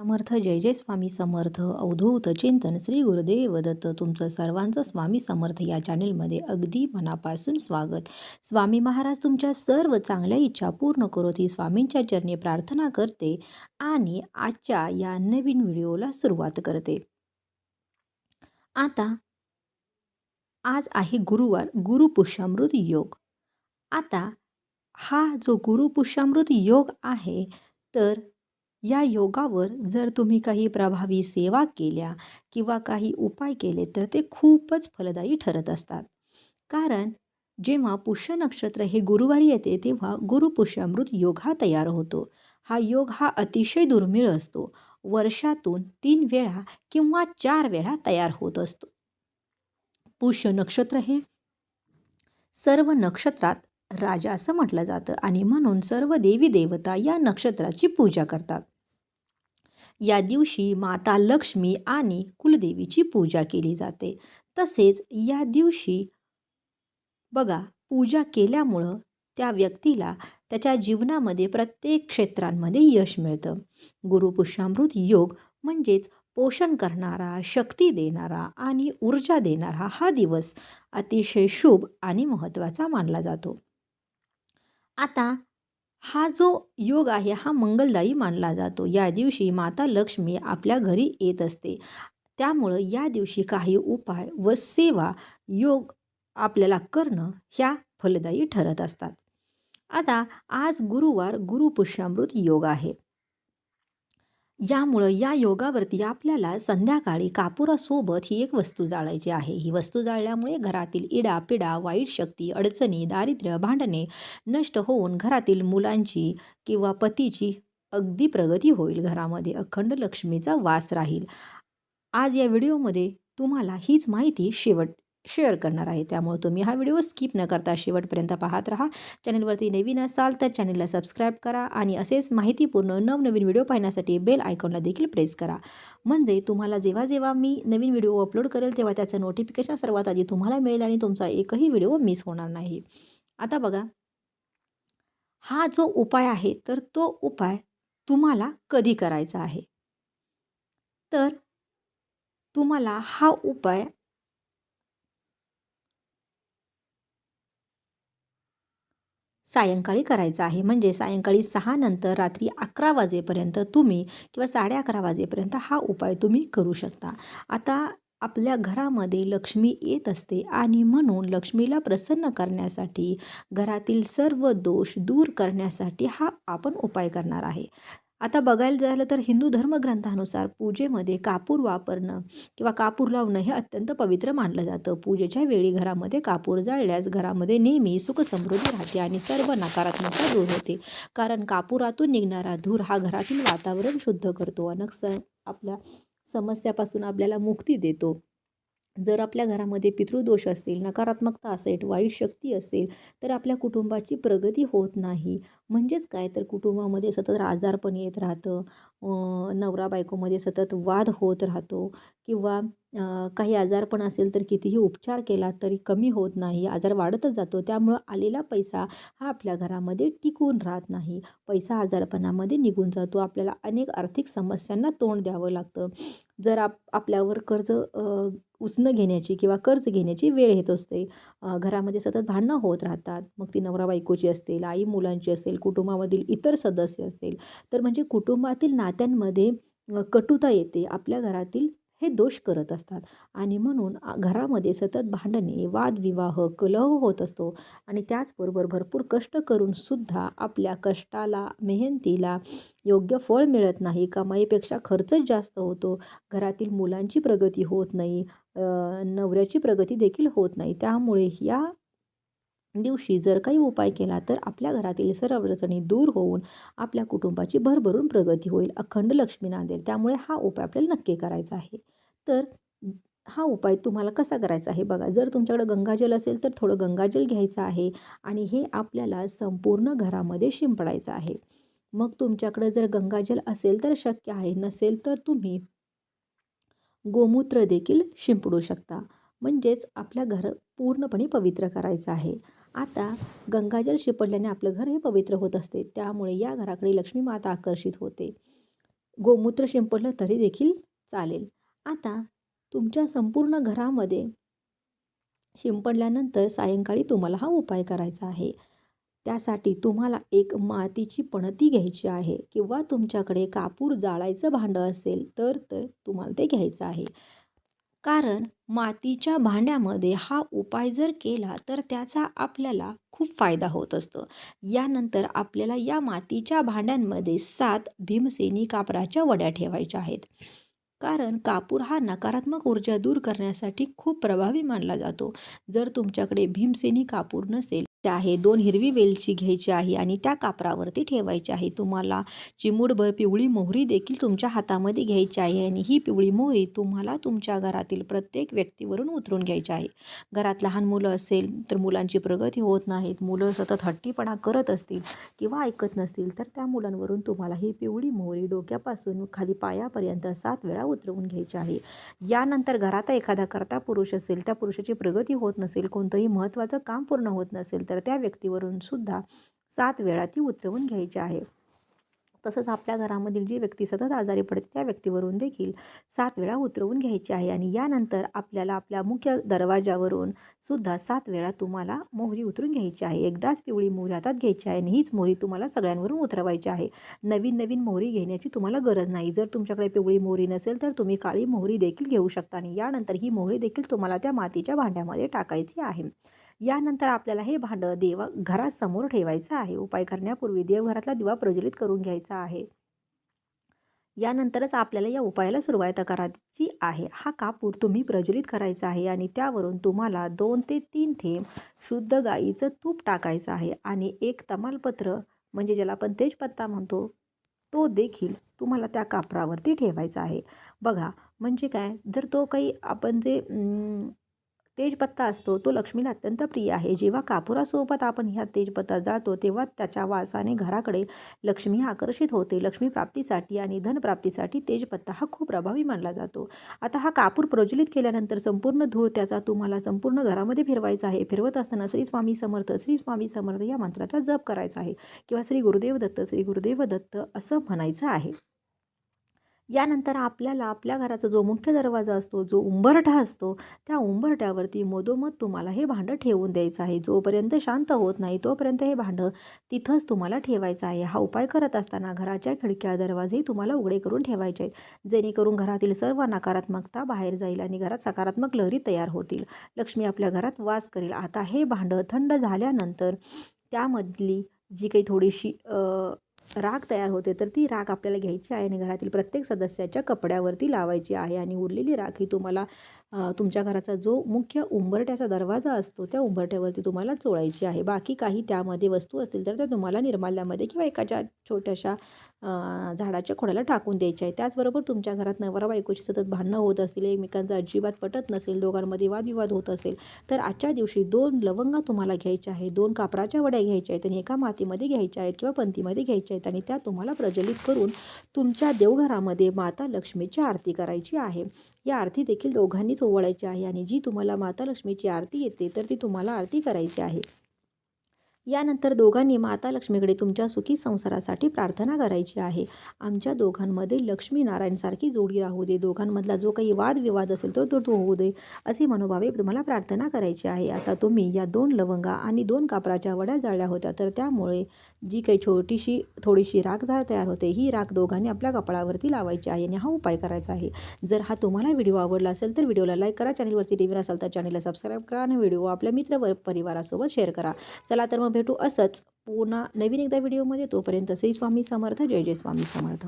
समर्थ. जय जय स्वामी समर्थ. अवधूत चिंतन श्री गुरुदेव दत्त. तुमचं सर्वांचं स्वामी समर्थ या चॅनेलमध्ये अगदी मनापासून स्वागत. स्वामी महाराज तुमच्या सर्व चांगल्या इच्छा पूर्ण करोत. ही स्वामींच्या चरणी प्रार्थना करते आणि आजच्या या नवीन व्हिडिओला सुरुवात करते. आता आज आहे गुरुवार गुरुपुष्यामृत योग. आता हा जो गुरुपुष्यामृत योग आहे तर या योगावर जर तुम्ही काही प्रभावी सेवा केल्या किंवा काही उपाय केले तर ते खूपच फलदायी ठरत असतात. कारण जेव्हा पुष्य नक्षत्र हे गुरुवारी येते तेव्हा गुरुपुष्यामृत योग हा तयार होतो. हा योग हा अतिशय दुर्मिळ असतो. वर्षातून तीन वेळा किंवा चार वेळा तयार होत असतो. पुष्य नक्षत्र हे सर्व नक्षत्रात राजा असं म्हटलं जातं आणि म्हणून सर्व देवी देवता या नक्षत्राची पूजा करतात. या दिवशी माता लक्ष्मी आणि कुलदेवीची पूजा केली जाते. तसेच या दिवशी बघा पूजा केल्यामुळं त्या व्यक्तीला त्याच्या जीवनामध्ये प्रत्येक क्षेत्रांमध्ये यश मिळतं. गुरुपुष्यामृत योग म्हणजेच पोषण करणारा शक्ती देणारा आणि ऊर्जा देणारा हा दिवस अतिशय शुभ आणि महत्त्वाचा मानला जातो. आता हा जो योग आहे हा मंगलदायी मानला जातो. या दिवशी माता लक्ष्मी आपल्या घरी येत असते. त्यामुळं या दिवशी काही उपाय व सेवा योग आपल्याला करणं ह्या फलदायी ठरत असतात. आता आज गुरुवार गुरुपुष्यामृत योग आहे. यामुळं या योगावरती आपल्याला संध्याकाळी कापुरासोबत ही एक वस्तू जाळायची आहे. ही वस्तू जाळल्यामुळे घरातील इडा पिडा वाईट शक्ती अडचणी दारिद्र्य भांडणे नष्ट होऊन घरातील मुलांची किंवा पतीची अगदी प्रगती होईल. घरामध्ये अखंड लक्ष्मीचा वास राहील. आज या व्हिडिओमध्ये तुम्हाला हीच माहिती शेवट शेअर करणार आहे. त्यामुळे तुम्ही हा व्हिडिओ स्किप न करता शेवटपर्यंत पाहत राहा. चॅनलवरती नवीन असाल तर चॅनलला सबस्क्राईब करा आणि असेच माहितीपूर्ण नवनवीन व्हिडिओ पाहण्यासाठी बेल आयकॉनला देखील प्रेस करा. म्हणजे तुम्हाला जेव्हा जेव्हा मी नवीन व्हिडिओ अपलोड करेल तेव्हा त्याचं नोटिफिकेशन सर्वात आधी तुम्हाला मिळेल आणि तुमचा एकही व्हिडिओ मिस होणार नाही. आता बघा. हा जो उपाय आहे तर तो उपाय तुम्हाला कधी करायचा आहे? तर तुम्हाला हा उपाय सायंकाळी करायचा आहे. म्हणजे सायंकाळी सहानंतर रात्री अकरा वाजेपर्यंत तुम्ही किंवा साडे अकरा वाजेपर्यंत हा उपाय तुम्ही करू शकता. आता आपल्या घरामध्ये लक्ष्मी येत असते आणि म्हणून लक्ष्मीला प्रसन्न करण्यासाठी घरातील सर्व दोष दूर करण्यासाठी हा आपण उपाय करणार आहे. आता बघायला झालं तर हिंदू धर्मग्रंथानुसार पूजेमध्ये कापूर वापरणं किंवा कापूर लावणं हे अत्यंत पवित्र मानलं जातं. पूजेच्या वेळी घरामध्ये कापूर जाळल्यास घरामध्ये नेहमी सुखसमृद्धी राहते आणि सर्व नकारात्मकता दूर होते. कारण कापुरातून निघणारा धूर हा घरातील वातावरण शुद्ध करतो अनेक स आपल्या समस्यापासून आपल्याला मुक्ती देतो. जर आपल्या घरामध्ये पितृदोष असेल नकारात्मकता असेल वाईट शक्ती असेल तर आपल्या कुटुंबाची प्रगती होत नाही. म्हणजेच काय? तर कुटुंबामध्ये सतत आजारपण येत राहतं नवरा बायकोमध्ये सतत वाद होत राहतो किंवा काही आजारपण असेल तर कितीही उपचार केला तरी कमी होत नाही. आजार वाढतच जातो. त्यामुळं आलेला पैसा हा आपल्या घरामध्ये टिकून राहत नाही. पैसा आजारपणामध्ये निघून जातो. आपल्याला अनेक आर्थिक समस्यांना तोंड द्यावं लागतं. जर आप आपल्यावर कर्ज उसणं घेण्याची किंवा कर्ज घेण्याची वेळ येत असते घरामध्ये सतत भांडणं होत राहतात. मग ती नवरा बायकोची असतील आई मुलांची असेल कुटुंबामधील इतर सदस्य असतील. तर म्हणजे कुटुंबातील नात्यांमध्ये कटुता येते. आपल्या घरातील हे दोष करत असतात. आणि म्हणून घरामध्ये सतत भांडणे वादविवाह कलह होत असतो. आणि त्याचबरोबर भरपूर कष्ट करूनसुद्धा आपल्या कष्टाला मेहनतीला योग्य फळ मिळत नाही. कमाईपेक्षा खर्चच जास्त होतो. घरातील मुलांची प्रगती होत नाही. नवऱ्याची प्रगती देखील होत नाही. त्यामुळे या दिवशी जर काही उपाय केला तर आपल्या घरातील सर्व अडचणी दूर होऊन आपल्या कुटुंबाची भरभरून प्रगती होईल अखंड लक्ष्मी नांदेल. त्यामुळे हा उपाय आपल्याला नक्की करायचा आहे. तर हा उपाय तुम्हाला कसा करायचा आहे बघा. जर तुमच्याकडं गंगाजल असेल तर थोडं गंगाजल घ्यायचं आहे आणि हे आपल्याला संपूर्ण घरामध्ये शिंपडायचं आहे. मग तुमच्याकडं जर गंगाजल असेल तर शक्य आहे. नसेल तर तुम्ही गोमूत्र देखील शिंपडू शकता. म्हणजेच आपल्या घर पूर्णपणे पवित्र करायचं आहे. आता गंगाजल शिपडल्याने आपलं घर हे पवित्र होत असते. त्यामुळे या घराकडे लक्ष्मी माता आकर्षित होते. गोमूत्र शिंपडलं तरी देखील चालेल. आता तुमच्या संपूर्ण घरामध्ये शिंपडल्यानंतर सायंकाळी तुम्हाला हा उपाय करायचा आहे. त्यासाठी तुम्हाला एक मातीची पणती घ्यायची आहे किंवा तुमच्याकडे कापूर जाळायचं भांडं असेल तर तर तुम्हाला ते घ्यायचं आहे. कारण मातीच्या भांड्यामध्ये हा उपाय जर केला तर त्याचा आपल्याला खूप फायदा होत असतो. यानंतर आपल्याला या मातीच्या भांड्यांमध्ये सात भीमसेनी कापराच्या वड्या ठेवायच्या आहेत. कारण कापूर हा नकारात्मक ऊर्जा दूर करण्यासाठी खूप प्रभावी मानला जातो. जर तुमच्याकडे भीमसेनी कापूर नसेल आहे. दोन हिरवी वेलची घ्यायची आहे आणि त्या कापरावरती ठेवायची आहे. तुम्हाला चिमूडभर पिवळी मोहरी देखील तुमच्या हातामध्ये घ्यायची आहे आणि ही पिवळी मोहरी तुम्हाला तुमच्या घरातील प्रत्येक व्यक्तीवरून उतरून घ्यायची आहे. घरात लहान मुलं असेल तर मुलांची प्रगती होत नाहीत. मुलं सतत हट्टीपणा करत असतील किंवा ऐकत नसतील तर त्या मुलांवरून तुम्हाला ही पिवळी मोहरी डोक्यापासून खाली पायापर्यंत सात वेळा उतरवून घ्यायची आहे. यानंतर घरात एखादा करता पुरुष असेल त्या पुरुषाची प्रगती होत नसेल कोणतंही महत्त्वाचं काम पूर्ण होत नसेल तर त्या व्यक्तीवरून सुद्धा सात वेळा ती उतरवून घ्यायची आहे. तसंच आपल्या घरामधील जी व्यक्ती सतत आजारी पडते त्या व्यक्तीवरून देखील सात वेळा उतरवून घ्यायची आहे आणि यानंतर आपल्याला आपल्या मुख्य दरवाजावरून सुद्धा सात वेळा तुम्हाला मोहरी उतरून घ्यायची आहे. एकदाच पिवळी मोहरी हातात घ्यायची आहे आणि हीच मोहरी तुम्हाला सगळ्यांवरून उतरवायची आहे. नवीन नवीन मोहरी घेण्याची तुम्हाला गरज नाही. जर तुमच्याकडे पिवळी मोहरी नसेल तर तुम्ही काळी मोहरी देखील घेऊ शकता आणि यानंतर ही मोहरी देखील तुम्हाला त्या मातीच्या भांड्यामध्ये टाकायची आहे. यानंतर आपल्याला हे भांडं देवा घरासमोर ठेवायचं आहे. उपाय करण्यापूर्वी देवघरातला दिवा प्रज्वलित करून घ्यायचा आहे. यानंतरच आपल्याला या उपायाला सुरुवात करायची आहे. हा कापूर तुम्ही प्रज्वलित करायचा आहे आणि त्यावरून तुम्हाला दोन ते तीन थेंब शुद्ध गाईचं तूप टाकायचं आहे आणि एक तमालपत्र म्हणजे ज्याला आपण तेजपत्ता म्हणतो तो देखील तुम्हाला त्या कापरावरती ठेवायचा आहे. बघा म्हणजे काय? जर तो काही आपण जे तेजपत्ता असतो. तो लक्ष्मीला अत्यंत प्रिय आहे. जेव्हा कापुरासोबत आपण ह्या तेजपत्ता जाळतो तेव्हा त्याच्या वासाने घराकडे लक्ष्मी आकर्षित होते. लक्ष्मी प्राप्तीसाठी आणि धनप्राप्तीसाठी तेजपत्ता हा खूप प्रभावी मानला जातो. आता हा कापूर प्रज्वलित केल्यानंतर संपूर्ण धूर त्याचा तुम्हाला संपूर्ण घरामध्ये फिरवायचा आहे. फिरवत असताना श्री स्वामी समर्थ श्री स्वामी समर्थ या मंत्राचा जप करायचा आहे किंवा श्री गुरुदेव दत्त श्री गुरुदेव दत्त असं म्हणायचं आहे. यानंतर आपल्याला आपल्या घराचा जो मुख्य दरवाजा असतो जो उंबरठा असतो त्या उंबरठ्यावरती मधोमध तुम्हाला हे भांडं ठेवून द्यायचं आहे. जोपर्यंत शांत होत नाही तोपर्यंत हे भांडं तिथंच तुम्हाला ठेवायचं आहे. हा उपाय करत असताना घराच्या खिडक्या दरवाजे तुम्हाला उघडे करून ठेवायचे आहेत. जेणेकरून घरातील सर्व नकारात्मकता बाहेर जाईल आणि घरात सकारात्मक लहरी तयार होतील. लक्ष्मी आपल्या घरात वास करेल. आता हे भांडं थंड झाल्यानंतर त्यामधली जी काही थोडीशी राख तयार होते तर ती राख आपल्याला घ्यायची आहे आणि घरातील प्रत्येक सदस्याच्या कपड्यावरती लावायची आहे आणि उरलेली राख ही तुम्हाला तुमच्या घराचा जो मुख्य उंबरट्याचा दरवाजा असतो त्या उंबरट्यावरती तुम्हाला चोळायची आहे. बाकी काही त्यामध्ये वस्तू असतील तर त्या तुम्हाला निर्माल्यामध्ये किंवा एकाच्या छोट्याशा झाडाच्या खोड्याला टाकून द्यायचे आहे. त्याचबरोबर तुमच्या घरात नवरा बायकोची सतत भांडणं होत असतील एकमेकांचा अजिबात पटत नसेल दोघांमध्ये वादविवाद होत असेल तर आजच्या दिवशी दोन लवंगा तुम्हाला घ्यायच्या आहे दोन कापराच्या वड्या घ्यायच्या आहेत आणि एका मातीमध्ये घ्यायच्या आहेत किंवा पंथीमध्ये घ्यायच्या आहेत आणि त्या तुम्हाला प्रज्वलित करून तुमच्या देवघरामध्ये माता लक्ष्मीची आरती करायची आहे. या आरती देखील दोघांनीच ओवाळायची आहे आणि जी तुम्हाला माता लक्ष्मीची आरती येते तर ती तुम्हाला आरती करायची आहे. यानंतर दोघांनी माता लक्ष्मीकडे तुमच्या सुखी संसारासाठी प्रार्थना करायची आहे. आमच्या दोघांमध्ये लक्ष्मीनारायणसारखी जोडी राहू दे. दोघांमधला जो काही वादविवाद असेल तो तो होऊ दे. असे मनोभावे तुम्हाला प्रार्थना करायची आहे. आता तुम्ही या दोन लवंगा आणि दोन कापराच्या वड्या जाळल्या होत्या. तर त्यामुळे जी काही छोटीशी थोडीशी राख झाड तयार होते ही राख दोघांनी आपल्या कपाळावरती लावायची आहे आणि हा उपाय करायचा आहे. जर हा तुम्हाला व्हिडिओ आवडला असेल तर व्हिडिओला लाईक करा. चॅनलवरती टी व्हीवर असाल तर चॅनलला सबस्क्राईब करा आणि व्हिडिओ आपल्या मित्र परिवारासोबत शेअर करा. चला तर मग भेटू असंच. पुन्हा नवीन एकदा व्हिडिओमध्ये तोपर्यंत श्री स्वामी समर्थ जय जय स्वामी समर्थ.